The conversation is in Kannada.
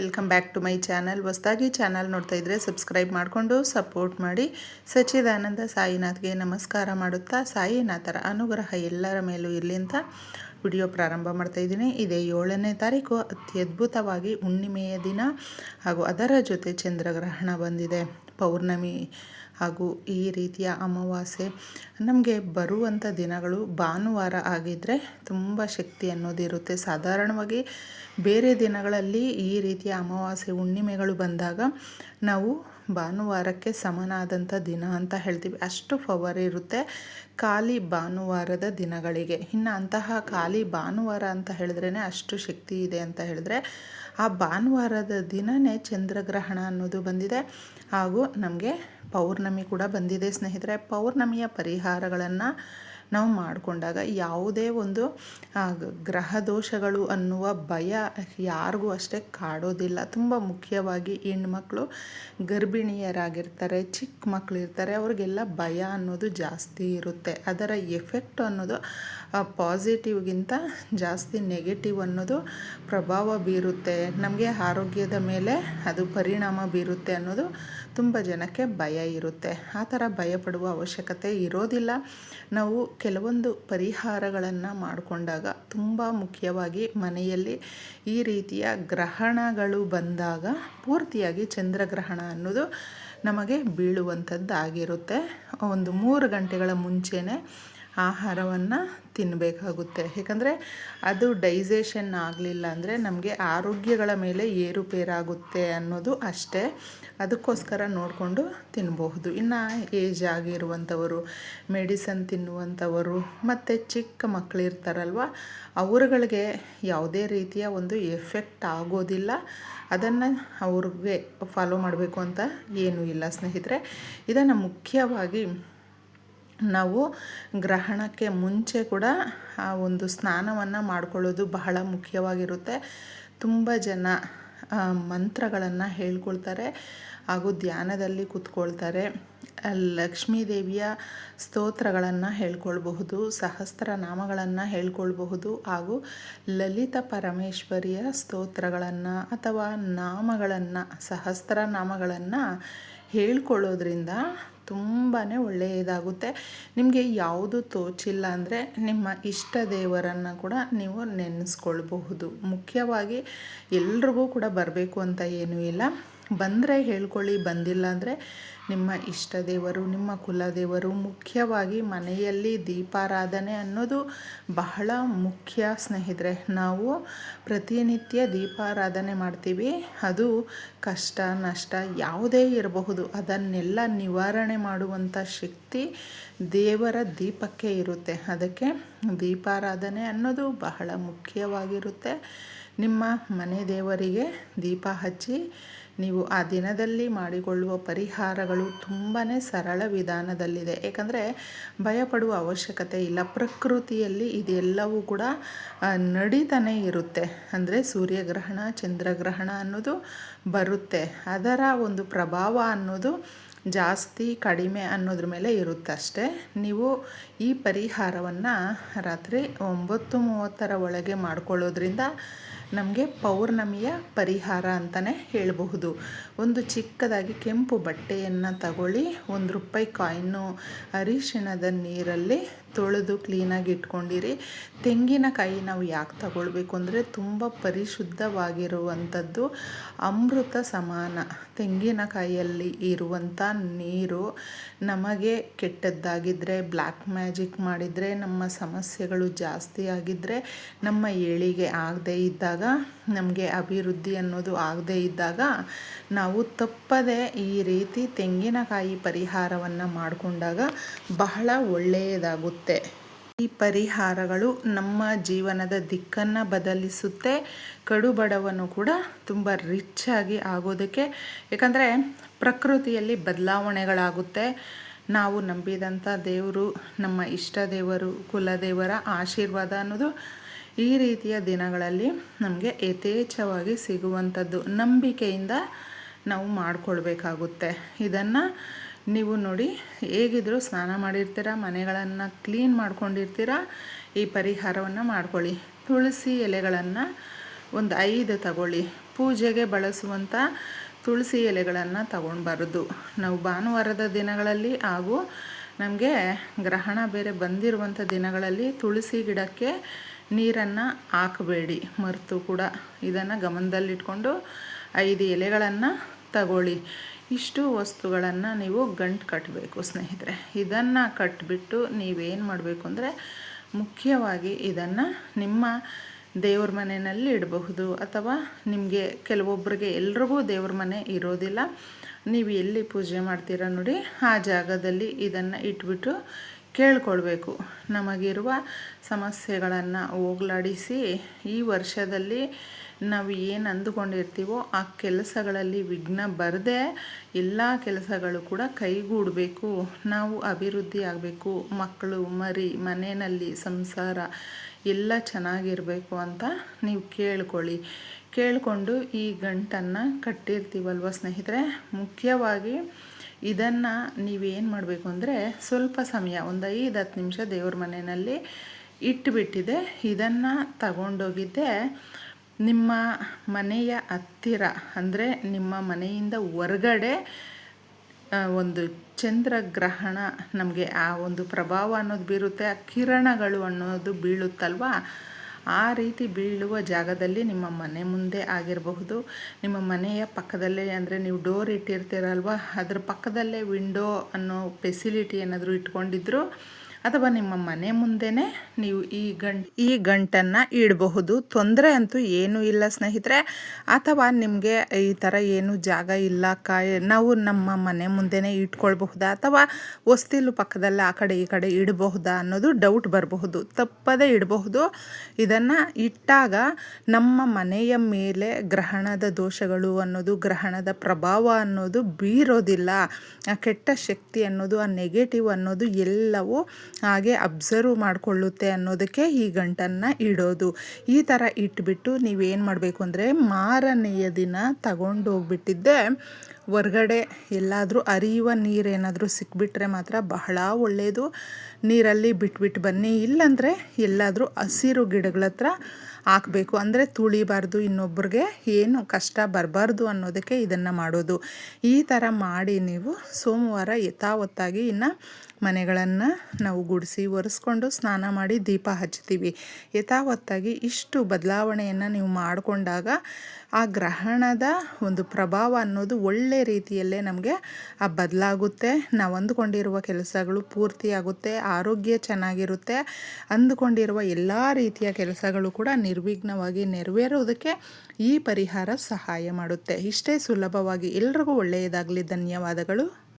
Welcome back to my channel ಹೊಸದಾಗಿ ಚಾನಲ್ ನೋಡ್ತಾ ಇದ್ದರೆ ಸಬ್ಸ್ಕ್ರೈಬ್ ಮಾಡಿಕೊಂಡು ಸಪೋರ್ಟ್ ಮಾಡಿ. ಸಚ್ಚಿದಾನಂದ ಸಾಯಿನಾಥ್ಗೆ ನಮಸ್ಕಾರ ಮಾಡುತ್ತಾ ಸಾಯಿನಾಥರ ಅನುಗ್ರಹ ಎಲ್ಲರ ಮೇಲೂ ಇರಲಿ ಅಂತ ವಿಡಿಯೋ ಪ್ರಾರಂಭ ಮಾಡ್ತಾ ಇದ್ದೀನಿ. ಇದೇ ಏಳನೇ ತಾರೀಕು, ಅತ್ಯದ್ಭುತವಾಗಿ ಹುಣ್ಣಿಮೆಯ ದಿನ ಹಾಗೂ ಅದರ ಜೊತೆ ಚಂದ್ರಗ್ರಹಣ ಬಂದಿದೆ. ಪೌರ್ಣಮಿ ಹಾಗೂ ಈ ರೀತಿಯ ಅಮಾವಾಸ್ಯೆ. ನಮಗೆ ಬರುವಂಥ ದಿನಗಳು ಭಾನುವಾರ ಆಗಿದ್ದರೆ ತುಂಬ ಶಕ್ತಿ ಅನ್ನೋದಿರುತ್ತೆ ಸಾಧಾರಣವಾಗಿ ಬೇರೆ ದಿನಗಳಲ್ಲಿ ಈ ರೀತಿಯ ಅಮಾವಾಸ್ಯೆ ಹುಣ್ಣಿಮೆಗಳು ಬಂದಾಗ ನಾವು ಭಾನುವಾರಕ್ಕೆ ಸಮನಾದಂಥ ದಿನ ಅಂತ ಹೇಳ್ತೀವಿ. ಅಷ್ಟು ಪವರ್ ಇರುತ್ತೆ ಖಾಲಿ ಭಾನುವಾರದ ದಿನಗಳಿಗೆ. ಇನ್ನು ಅಂತಹ ಖಾಲಿ ಭಾನುವಾರ ಅಂತ ಹೇಳಿದ್ರೇ ಅಷ್ಟು ಶಕ್ತಿ ಇದೆ ಅಂತ ಹೇಳಿದ್ರೆ, ಆ ಭಾನುವಾರದ ದಿನನೇ ಚಂದ್ರಗ್ರಹಣ ಅನ್ನೋದು ಬಂದಿದೆ. ಹಾಗೂ ನಮಗೆ ಪೌರ್ಣಮಿ ಕೂಡ ಬಂದಿದೆ ಸ್ನೇಹಿತರೆ. ಪೌರ್ಣಮಿಯ ಪರಿಹಾರಗಳನ್ನು ನಾವು ಮಾಡಿಕೊಂಡಾಗ ಯಾವುದೇ ಒಂದು ಗ್ರಹ ದೋಷಗಳು ಅನ್ನುವ ಭಯ ಯಾರಿಗೂ ಅಷ್ಟೇ ಕಾಡೋದಿಲ್ಲ. ತುಂಬ ಮುಖ್ಯವಾಗಿ ಹೆಣ್ಮಕ್ಳು ಗರ್ಭಿಣಿಯರಾಗಿರ್ತಾರೆ ಚಿಕ್ಕ ಮಕ್ಕಳು ಇರ್ತಾರೆ ಅವ್ರಿಗೆಲ್ಲ ಭಯ ಅನ್ನೋದು ಜಾಸ್ತಿ ಇರುತ್ತೆ. ಅದರ ಎಫೆಕ್ಟ್ ಅನ್ನೋದು ಪಾಸಿಟಿವ್ಗಿಂತ ಜಾಸ್ತಿ ನೆಗೆಟಿವ್ ಅನ್ನೋದು ಪ್ರಭಾವ ಬೀರುತ್ತೆ. ನಮಗೆ ಆರೋಗ್ಯದ ಮೇಲೆ ಅದು ಪರಿಣಾಮ ಬೀರುತ್ತೆ ಅನ್ನೋದು ತುಂಬ ಜನಕ್ಕೆ ಭಯ ಇರುತ್ತೆ. ಆ ಥರ ಭಯಪಡುವ ಅವಶ್ಯಕತೆ ಇರೋದಿಲ್ಲ. ನಾವು ಕೆಲವೊಂದು ಪರಿಹಾರಗಳನ್ನು ಮಾಡಿಕೊಂಡಾಗ ತುಂಬ ಮುಖ್ಯವಾಗಿ ಮನೆಯಲ್ಲಿ ಈ ರೀತಿಯ ಗ್ರಹಣಗಳು ಬಂದಾಗ ಪೂರ್ತಿಯಾಗಿ ಚಂದ್ರಗ್ರಹಣ ಅನ್ನೋದು ನಮಗೆ ಬೀಳುವಂಥದ್ದಾಗಿರುತ್ತೆ. ಒಂದು ಮೂರು ಗಂಟೆಗಳ ಮುಂಚೆನೇ ಆಹಾರವನ್ನು ತಿನ್ನಬೇಕಾಗುತ್ತೆ ಯಾಕಂದರೆ ಅದು ಡೈಜೆಷನ್ ಆಗಲಿಲ್ಲ ಅಂದರೆ ನಮಗೆ ಆರೋಗ್ಯಗಳ ಮೇಲೆ ಏರುಪೇರಾಗುತ್ತೆ ಅನ್ನೋದು ಅಷ್ಟೇ. ಅದಕ್ಕೋಸ್ಕರ ನೋಡಿಕೊಂಡು ತಿನ್ನಬಹುದು ಇನ್ನು ಏಜ್ ಆಗಿರುವಂಥವರು ಮೆಡಿಸನ್ ತಿನ್ನುವಂಥವರು ಮತ್ತು ಚಿಕ್ಕ ಮಕ್ಕಳಿರ್ತಾರಲ್ವ ಅವರುಗಳಿಗೆ ಯಾವುದೇ ರೀತಿಯ ಒಂದು ಎಫೆಕ್ಟ್ ಆಗೋದಿಲ್ಲ. ಅದನ್ನು ಅವ್ರಿಗೆ ಫಾಲೋ ಮಾಡಬೇಕು ಅಂತ ಏನೂ ಇಲ್ಲ ಸ್ನೇಹಿತರೆ. ಇದನ್ನು ಮುಖ್ಯವಾಗಿ ನಾವು ಗ್ರಹಣಕ್ಕೆ ಮುಂಚೆ ಕೂಡ ಆ ಒಂದು ಸ್ನಾನವನ್ನು ಮಾಡ್ಕೊಳ್ಳೋದು ಬಹಳ ಮುಖ್ಯವಾಗಿರುತ್ತೆ. ತುಂಬ ಜನ ಮಂತ್ರಗಳನ್ನು ಹೇಳ್ಕೊಳ್ತಾರೆ, ಹಾಗೂ ಧ್ಯಾನದಲ್ಲಿ ಕೂತ್ಕೊಳ್ತಾರೆ. ಲಕ್ಷ್ಮೀ ದೇವಿಯ ಸ್ತೋತ್ರಗಳನ್ನು ಹೇಳ್ಕೊಳ್ಬಹುದು, ಸಹಸ್ರ ನಾಮಗಳನ್ನು ಹೇಳ್ಕೊಳ್ಬಹುದು, ಹಾಗೂ ಲಲಿತ ಪರಮೇಶ್ವರಿಯ ಸ್ತೋತ್ರಗಳನ್ನು ಅಥವಾ ನಾಮಗಳನ್ನು, ಸಹಸ್ರ ನಾಮಗಳನ್ನು ಹೇಳ್ಕೊಳ್ಳೋದ್ರಿಂದ ತುಂಬಾ ಒಳ್ಳೆಯದಾಗುತ್ತೆ. ನಿಮಗೆ ಯಾವುದು ತೋಚಿಲ್ಲ ಅಂದರೆ ನಿಮ್ಮ ಇಷ್ಟ ದೇವರನ್ನು ಕೂಡ ನೀವು ನೆನೆಸ್ಕೊಳ್ಬಹುದು. ಮುಖ್ಯವಾಗಿ ಎಲ್ರಿಗೂ ಕೂಡ ಬರಬೇಕು ಅಂತ ಏನೂ ಇಲ್ಲ. ಬಂದರೆ ಹೇಳ್ಕೊಳ್ಳಿ, ಬಂದಿಲ್ಲ ಅಂದರೆ ನಿಮ್ಮ ಇಷ್ಟ ದೇವರು, ನಿಮ್ಮ ಕುಲದೇವರು ಮುಖ್ಯವಾಗಿ ಮನೆಯಲ್ಲಿ ದೀಪಾರಾಧನೆ ಅನ್ನೋದು ಬಹಳ ಮುಖ್ಯ ಸ್ನೇಹಿತರೆ. ನಾವು ಪ್ರತಿನಿತ್ಯ ದೀಪಾರಾಧನೆ ಮಾಡ್ತೀವಿ. ಅದು ಕಷ್ಟ, ನಷ್ಟ ಯಾವುದೇ ಇರಬಹುದು. ಅದನ್ನೆಲ್ಲ ನಿವಾರಣೆ ಮಾಡುವಂಥ ಶಕ್ತಿ ದೇವರ ದೀಪಕ್ಕೆ ಇರುತ್ತೆ. ಅದಕ್ಕೆ ದೀಪಾರಾಧನೆ ಅನ್ನೋದು ಬಹಳ ಮುಖ್ಯವಾಗಿರುತ್ತೆ. ನಿಮ್ಮ ಮನೆ ದೇವರಿಗೆ ದೀಪ ಹಚ್ಚಿ ನೀವು ಆ ದಿನದಲ್ಲಿ ಮಾಡಿಕೊಳ್ಳುವ ಪರಿಹಾರಗಳು ತುಂಬಾ ಸರಳ ವಿಧಾನದಲ್ಲಿದೆ. ಏಕೆಂದರೆ ಭಯಪಡುವ ಅವಶ್ಯಕತೆ ಇಲ್ಲ. ಪ್ರಕೃತಿಯಲ್ಲಿ ಇದೆಲ್ಲವೂ ಕೂಡ ನಡೀತಾನೆ ಇರುತ್ತೆ. ಅಂದರೆ ಸೂರ್ಯಗ್ರಹಣ, ಚಂದ್ರಗ್ರಹಣ ಅನ್ನೋದು ಬರುತ್ತೆ. ಅದರ ಒಂದು ಪ್ರಭಾವ ಅನ್ನೋದು ಜಾಸ್ತಿ ಕಡಿಮೆ ಅನ್ನೋದ್ರ ಮೇಲೆ ಇರುತ್ತಷ್ಟೇ ನೀವು ಈ ಪರಿಹಾರವನ್ನು ರಾತ್ರಿ ಒಂಬತ್ತು ಮೂವತ್ತರ ಒಳಗೆ ಮಾಡ್ಕೊಳ್ಳೋದ್ರಿಂದ ನಮಗೆ ಪೌರ್ಣಮಿಯ ಪರಿಹಾರ ಅಂತಲೇ ಹೇಳಬಹುದು. ಒಂದು ಚಿಕ್ಕದಾಗಿ ಕೆಂಪು ಬಟ್ಟೆಯನ್ನು ತಗೊಳ್ಳಿ, ಒಂದು ರೂಪಾಯಿ ಕಾಯಿನು ಅರಿಶಿಣದ ನೀರಲ್ಲಿ ತೊಳೆದು ಕ್ಲೀನಾಗಿ ಇಟ್ಕೊಂಡಿರಿ. ತೆಂಗಿನಕಾಯಿ ನಾವು ಯಾಕೆ ತಗೊಳ್ಬೇಕು ಅಂದರೆ ತುಂಬ ಪರಿಶುದ್ಧವಾಗಿರುವಂಥದ್ದು ಅಮೃತ ಸಮಾನ. ತೆಂಗಿನಕಾಯಿಯಲ್ಲಿ ಇರುವಂಥ ನೀರು ನಮಗೆ ಕೆಟ್ಟದ್ದಾಗಿದ್ದರೆ ಬ್ಲ್ಯಾಕ್ ಮ್ಯಾಜಿಕ್ ಮಾಡಿದರೆ, ನಮ್ಮ ಸಮಸ್ಯೆಗಳು ಜಾಸ್ತಿ ಆಗಿದ್ದರೆ ನಮ್ಮ ಏಳಿಗೆ ಆಗದೇ ಇದ್ದಾಗ ನಮಗೆ ಅಭಿವೃದ್ಧಿ ಅನ್ನೋದು ಆಗದೇ ಇದ್ದಾಗ ನಾವು ತಪ್ಪದೆ ಈ ರೀತಿ ತೆಂಗಿನಕಾಯಿ ಪರಿಹಾರವನ್ನು ಮಾಡಿಕೊಂಡಾಗ ಬಹಳ ಒಳ್ಳೆಯದಾಗುತ್ತೆ. ಈ ಪರಿಹಾರಗಳು ನಮ್ಮ ಜೀವನದ ದಿಕ್ಕನ್ನು ಬದಲಿಸುತ್ತೆ. ಕಡುಬಡವನು ಕೂಡ ತುಂಬ ರಿಚ್ ಆಗಿ ಆಗೋದಕ್ಕೆ. ಯಾಕಂದರೆ ಪ್ರಕೃತಿಯಲ್ಲಿ ಬದಲಾವಣೆಗಳಾಗುತ್ತೆ. ನಾವು ನಂಬಿದಂಥ ದೇವರು, ನಮ್ಮ ಇಷ್ಟ ದೇವರು, ಕುಲದೇವರ ಆಶೀರ್ವಾದ ಅನ್ನೋದು ಈ ರೀತಿಯ ದಿನಗಳಲ್ಲಿ ನಮಗೆ ಯಥೇಚ್ಛವಾಗಿ ಸಿಗುವಂಥದ್ದು ನಂಬಿಕೆಯಿಂದ ನಾವು ಮಾಡಿಕೊಳ್ಬೇಕಾಗುತ್ತೆ. ಇದನ್ನು ನೀವು ನೋಡಿ ಹೇಗಿದ್ದರೂ ಸ್ನಾನ ಮಾಡಿರ್ತೀರ, ಮನೆಗಳನ್ನು ಕ್ಲೀನ್ ಮಾಡ್ಕೊಂಡಿರ್ತೀರ, ಈ ಪರಿಹಾರವನ್ನು ಮಾಡ್ಕೊಳ್ಳಿ. ತುಳಸಿ ಎಲೆಗಳನ್ನು ಒಂದು ಐದು ತಗೊಳ್ಳಿ. ಪೂಜೆಗೆ ಬಳಸುವಂಥ ತುಳಸಿ ಎಲೆಗಳನ್ನು ತಗೊಳ್ಬಾರ್ದು ನಾವು ಭಾನುವಾರದ ದಿನಗಳಲ್ಲಿ ಹಾಗೂ ನಮಗೆ ಗ್ರಹಣ ಬೇರೆ ಬಂದಿರುವಂಥ ದಿನಗಳಲ್ಲಿ ತುಳಸಿ ಗಿಡಕ್ಕೆ ನೀರನ್ನು ಹಾಕಬೇಡಿ, ಮರೆತು ಕೂಡ. ಇದನ್ನು ಗಮನದಲ್ಲಿಟ್ಕೊಂಡು ಐದು ಎಲೆಗಳನ್ನು ತಗೊಳ್ಳಿ. ಇಷ್ಟು ವಸ್ತುಗಳನ್ನು ನೀವು ಗಂಟು ಕಟ್ಟಬೇಕು ಸ್ನೇಹಿತರೆ. ಇದನ್ನು ಕಟ್ಟಿಬಿಟ್ಟು ನೀವೇನು ಮಾಡಬೇಕು ಅಂದರೆ ಮುಖ್ಯವಾಗಿ ಇದನ್ನು ನಿಮ್ಮ ದೇವ್ರ ಮನೆಯಲ್ಲಿ ಇಡಬಹುದು. ಅಥವಾ ನಿಮಗೆ ಕೆಲವೊಬ್ಬರಿಗೆ ಎಲ್ರಿಗೂ ದೇವ್ರ ಮನೆ ಇರೋದಿಲ್ಲ. ನೀವು ಎಲ್ಲಿ ಪೂಜೆ ಮಾಡ್ತೀರ ನೋಡಿ ಆ ಜಾಗದಲ್ಲಿ ಇದನ್ನು ಇಟ್ಬಿಟ್ಟು ಕೇಳ್ಕೊಳ್ಬೇಕು. ನಮಗಿರುವ ಸಮಸ್ಯೆಗಳನ್ನು ಹೋಗ್ಲಾಡಿಸಿ ಈ ವರ್ಷದಲ್ಲಿ ನಾವು ಏನು ಅಂದುಕೊಂಡಿರ್ತೀವೋ ಆ ಕೆಲಸಗಳಲ್ಲಿ ವಿಘ್ನ ಬರದೆ ಎಲ್ಲ ಕೆಲಸಗಳು ಕೂಡ ಕೈಗೂಡಬೇಕು. ನಾವು ಅಭಿವೃದ್ಧಿ ಆಗಬೇಕು. ಮಕ್ಕಳು, ಮರಿ, ಮನೆಯಲ್ಲಿ ಸಂಸಾರ ಎಲ್ಲ ಚೆನ್ನಾಗಿರಬೇಕು ಅಂತ ನೀವು ಕೇಳ್ಕೊಳ್ಳಿ. ಕೇಳಿಕೊಂಡು ಈ ಗಂಟನ್ನು ಕಟ್ಟಿರ್ತೀವಲ್ವ ಸ್ನೇಹಿತರೆ? ಮುಖ್ಯವಾಗಿ ಇದನ್ನು ನೀವೇನು ಮಾಡಬೇಕು ಅಂದರೆ ಸ್ವಲ್ಪ ಸಮಯ, ಒಂದು ಐದು ಹತ್ತು ನಿಮಿಷ ದೇವ್ರ ಮನೆಯಲ್ಲಿ ಇಟ್ಟುಬಿಟ್ಟಿದೆ ಇದನ್ನು ತಗೊಂಡೋಗಿದ್ದೆ ನಿಮ್ಮ ಮನೆಯ ಹತ್ತಿರ, ಅಂದರೆ ನಿಮ್ಮ ಮನೆಯಿಂದ ಹೊರಗಡೆ ಒಂದು ಚಂದ್ರಗ್ರಹಣ ನಮಗೆ ಆ ಒಂದು ಪ್ರಭಾವ ಅನ್ನೋದು ಬೀರುತ್ತೆ, ಆ ಕಿರಣಗಳು ಅನ್ನೋದು ಬೀಳುತ್ತಲ್ವ? ಆ ರೀತಿ ಬೀಳುವ ಜಾಗದಲ್ಲಿ ನಿಮ್ಮ ಮನೆ ಮುಂದೆ ಆಗಿರಬಹುದು. ನಿಮ್ಮ ಮನೆಯ ಪಕ್ಕದಲ್ಲೇ ಅಂದರೆ ನೀವು ಡೋರ್ ಇಟ್ಟಿರ್ತೀರಲ್ವ? ಅದ್ರ ಪಕ್ಕದಲ್ಲೇ ವಿಂಡೋ ಅನ್ನೋ ಫೆಸಿಲಿಟಿ ಏನಾದರೂ ಇಟ್ಕೊಂಡಿದ್ರು ಅಥವಾ ನಿಮ್ಮ ಮನೆ ಮುಂದೆನೇ ನೀವು ಈ ಗಂಟ್ ಈ ಗಂಟನ್ನು ಇಡಬಹುದು. ತೊಂದರೆ ಅಂತೂ ಏನೂ ಇಲ್ಲ ಸ್ನೇಹಿತರೆ. ಅಥವಾ ನಿಮಗೆ ಈ ಥರ ಏನು ಜಾಗ ಇಲ್ಲ ಕಾಯಿ ನಾವು ನಮ್ಮ ಮನೆ ಮುಂದೆನೇ ಇಟ್ಕೊಳ್ಬಹುದಾ? ಅಥವಾ ಹೊಸ್ತಿಲು ಪಕ್ಕದಲ್ಲಿ ಆ ಕಡೆ ಈ ಕಡೆ ಇಡಬಹುದಾ ಅನ್ನೋದು ಡೌಟ್ ಬರಬಹುದು. ತಪ್ಪದೇ ಇಡಬಹುದು. ಇದನ್ನು ಇಟ್ಟಾಗ ನಮ್ಮ ಮನೆಯ ಮೇಲೆ ಗ್ರಹಣದ ದೋಷಗಳು ಅನ್ನೋದು, ಗ್ರಹಣದ ಪ್ರಭಾವ ಅನ್ನೋದು ಬೀರೋದಿಲ್ಲ. ಆ ಕೆಟ್ಟ ಶಕ್ತಿ ಅನ್ನೋದು, ಆ ನೆಗೆಟಿವ್ ಅನ್ನೋದು ಎಲ್ಲವೂ ಹಾಗೆ ಅಬ್ಸರ್ವ್ ಮಾಡಿಕೊಳ್ಳುತ್ತೆ ಅನ್ನೋದಕ್ಕೆ ಈ ಗಂಟನ್ನು ಇಡೋದು. ಈ ಥರ ಇಟ್ಬಿಟ್ಟು ನೀವೇನು ಮಾಡಬೇಕು ಅಂದರೆ ಮಾರನೆಯ ದಿನ ತಗೊಂಡು ಹೋಗ್ಬಿಟ್ಟಿದ್ದೆ ಹೊರ್ಗಡೆ ಎಲ್ಲಾದರೂ ಅರಿಯುವ ನೀರೇನಾದರೂ ಸಿಕ್ಬಿಟ್ರೆ ಮಾತ್ರ ಬಹಳ ಒಳ್ಳೆಯದು ನೀರಲ್ಲಿ ಬಿಟ್ಬಿಟ್ಟು ಬನ್ನಿ. ಇಲ್ಲಾಂದರೆ ಎಲ್ಲಾದರೂ ಹಸಿರು ಗಿಡಗಳ ಹತ್ರ ಹಾಕಬೇಕು. ಅಂದರೆ ತುಳಿಬಾರ್ದು ಇನ್ನೊಬ್ರಿಗೆ. ಏನು ಕಷ್ಟ ಬರಬಾರ್ದು ಅನ್ನೋದಕ್ಕೆ ಇದನ್ನು ಮಾಡೋದು. ಈ ಥರ ಮಾಡಿ ನೀವು ಸೋಮವಾರ ಯಥಾವತ್ತಾಗಿ ಇನ್ನು ಮನೆಗಳನ್ನು ನಾವು ಗುಡಿಸಿ ಒರೆಸ್ಕೊಂಡು ಸ್ನಾನ ಮಾಡಿ ದೀಪ ಹಚ್ತೀವಿ ಯಥಾವತ್ತಾಗಿ ಇಷ್ಟು ಬದಲಾವಣೆಯನ್ನು ನೀವು ಮಾಡಿಕೊಂಡಾಗ ಆ ಗ್ರಹಣದ ಒಂದು ಪ್ರಭಾವ ಅನ್ನೋದು ಒಳ್ಳೆ ರೀತಿಯಲ್ಲೇ ನಮಗೆ ಆ ಬದಲಾಗುತ್ತೆ. ನಾವು ಅಂದುಕೊಂಡಿರುವ ಕೆಲಸಗಳು ಪೂರ್ತಿಯಾಗುತ್ತೆ, ಆರೋಗ್ಯ ಚೆನ್ನಾಗಿರುತ್ತೆ, ಅಂದುಕೊಂಡಿರುವ ಎಲ್ಲ ರೀತಿಯ ಕೆಲಸಗಳು ಕೂಡ ನಿರ್ವಿಘ್ನವಾಗಿ ನೆರವೇರೋದಕ್ಕೆ ಈ ಪರಿಹಾರ ಸಹಾಯ ಮಾಡುತ್ತೆ. ಇಷ್ಟೇ ಸುಲಭವಾಗಿ ಎಲ್ರಿಗೂ ಒಳ್ಳೆಯದಾಗಲಿ. ಧನ್ಯವಾದಗಳು.